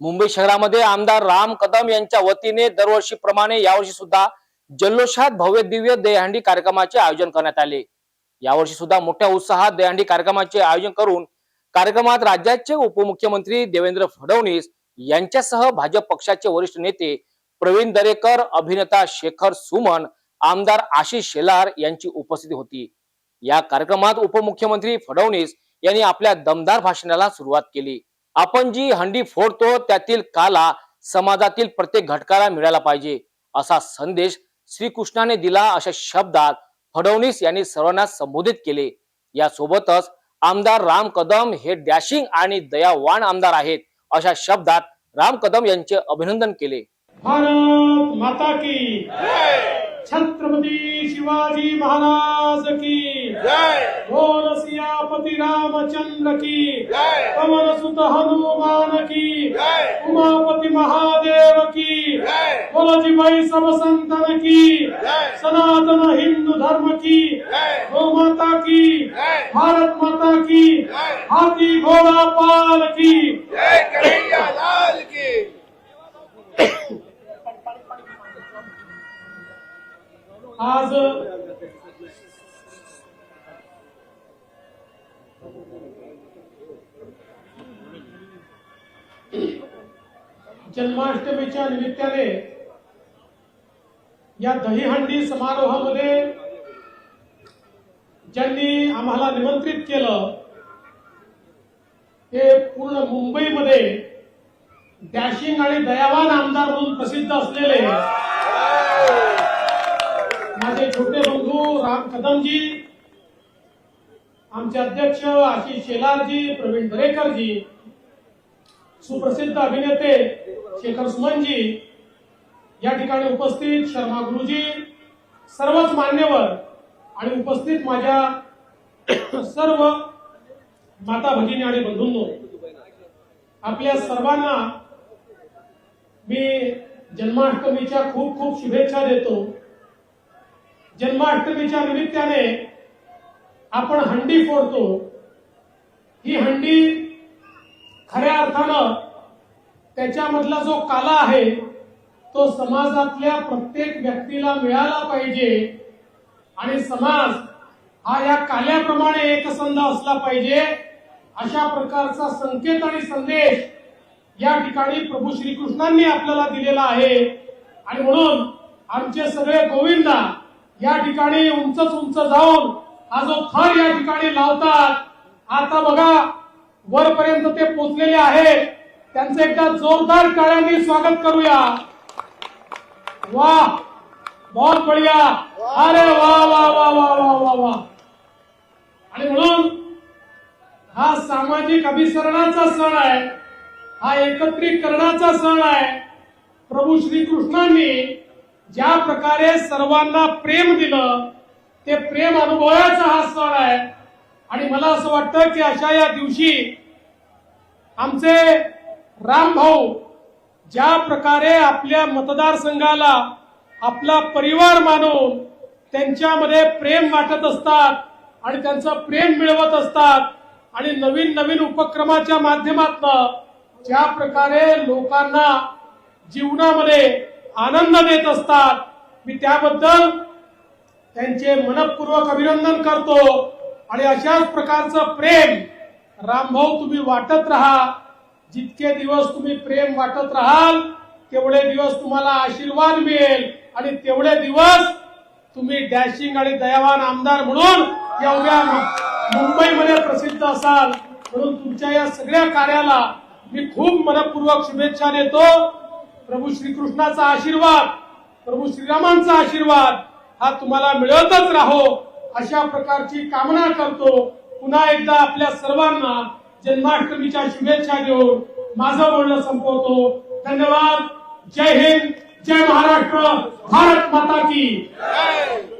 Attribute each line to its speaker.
Speaker 1: मुंबई शहरामध्ये आमदार राम कदम यांच्या वतीने दरवर्षीप्रमाणे यावर्षी सुद्धा जल्लोषात भव्य दिव्य दहीहंडी कार्यक्रमाचे आयोजन करण्यात आले. यावर्षी सुद्धा मोठ्या उत्साहात दहीहंडी कार्यक्रमाचे आयोजन करून कार्यक्रमात राज्याचे उपमुख्यमंत्री देवेंद्र फडणवीस यांच्यासह भाजप पक्षाचे वरिष्ठ नेते प्रवीण दरेकर अभिनेता शेखर सुमन आमदार आशिष शेलार यांची उपस्थिती होती. या कार्यक्रमात उपमुख्यमंत्री फडणवीस यांनी आपल्या दमदार भाषणाला सुरुवात केली. आपण जी हंडी फोडतो त्यातील काला समाजातील प्रत्येक घटकाला मिळाला पाहिजे असा संदेश श्रीकृष्णाने दिला अशा शब्दात फडणवीस यांनी सर्वांना संबोधित केले. यासोबतच आमदार राम कदम हे डॅशिंग आणि दयावान आमदार आहेत अशा शब्दात राम कदम यांचे अभिनंदन केले.
Speaker 2: भारत माता की छत्रपती शिवाजी महाराज की रामचंद्र की। पवन सुत हनुमान की। उमापति महादेव की। बोल भाई सब संतन की सनातन हिंदू धर्म की। गौ माता की। भारत माता की। हाथी घोड़ा पाल की।
Speaker 3: लाल की।
Speaker 2: आज जन्माष्टमीच्या निमित्ताने या दहीहंडी समारोहामध्ये ज्यांनी आम्हाला निमंत्रित केलं ते पूर्ण मुंबईमध्ये डॅशिंग आणि दयावान आमदार म्हणून प्रसिद्ध असलेले माझे छोटे बंधू राम कदमजी आमचे अध्यक्ष आशिष शेलारजी प्रवीण दरेकरजी सुप्रसिद्ध अभिनेते शेखर सुमनजी या ठिकाणी उपस्थित शर्मा गुरुजी सर्वच मान्यवर आणि उपस्थित माझ्या सर्व माता भगिनी आणि बंधूंनो आपल्या सर्वांना मी जन्माष्टमीच्या खूप खूप शुभेच्छा देतो. जन्माष्टमीच्या निमित्ताने आपण हंडी फोडतो. ही हंडी खऱ्या अर्थानं त्याच्यामधला जो काला आहे तो समाजातल्या प्रत्येक व्यक्तीला मिळाला पाहिजे. आणि समाज हा या काल्याप्रमाणे एकसंध असला पाहिजे. अशा प्रकारचा संकेत आणि संदेश या ठिकाणी प्रभू श्रीकृष्णांनी आपल्याला दिलेला आहे. आणि म्हणून आमचे सगळे गोविंदा या ठिकाणी उंचच उंच जाऊन हा जो थर या ठिकाणी लावतात आता बघा वरपर्यंत ते पोचलेले आहेत. त्यांचं एकदा जोरदार टाळ्यांनी स्वागत करूया. वा बहुत बढिया. अरे वा वा वा वा वा वा वा. आणि म्हणून हा सामाजिक अभिसरणाचा सण आहे. हा एकत्रीकरणाचा सण आहे. प्रभू श्रीकृष्णांनी ज्या प्रकारे सर्वांना प्रेम दिलं ते प्रेम अनुभवायचा हा सण आहे. आणि मला असं वाटतं की अशा या दिवशी आमचे रामभाऊ ज्या प्रकारे आपल्या मतदारसंघाला आपला परिवार मानून त्यांच्यामध्ये प्रेम वाटत असतात आणि त्यांचं प्रेम मिळवत असतात आणि नवीन नवीन उपक्रमाच्या माध्यमातून ज्या प्रकारे लोकांना जीवनामध्ये आनंद देत असतात मी त्याबद्दल त्यांचे मनपूर्वक अभिनंदन करतो. आणि अशाच प्रकारचं प्रेम रामभाऊ तुम्ही वाटत राहा. जितके दिवस तुम्ही प्रेम वाटत राहाल तेवढे दिवस तुम्हाला आशीर्वाद मिळेल. आणि तेवढे दिवस तुम्ही डॅशिंग आणि दयावान आमदार म्हणून एवढ्या मुंबईमध्ये प्रसिद्ध असाल. म्हणून तुमच्या या सगळ्या कार्याला मी खूप मनपूर्वक शुभेच्छा देतो. प्रभू श्रीकृष्णाचा आशीर्वाद प्रभू श्रीरामांचा आशीर्वाद हा तुम्हाला मिळतच राहो. अशा प्रकारची कामना करतो. पुन्हा एकदा आपल्या सर्वांना जन्माष्टमीच्या शुभेच्छा देऊन माझं बोलणं संपवतो. धन्यवाद. जय हिंद. जय महाराष्ट्र. भारत माता की
Speaker 3: जय.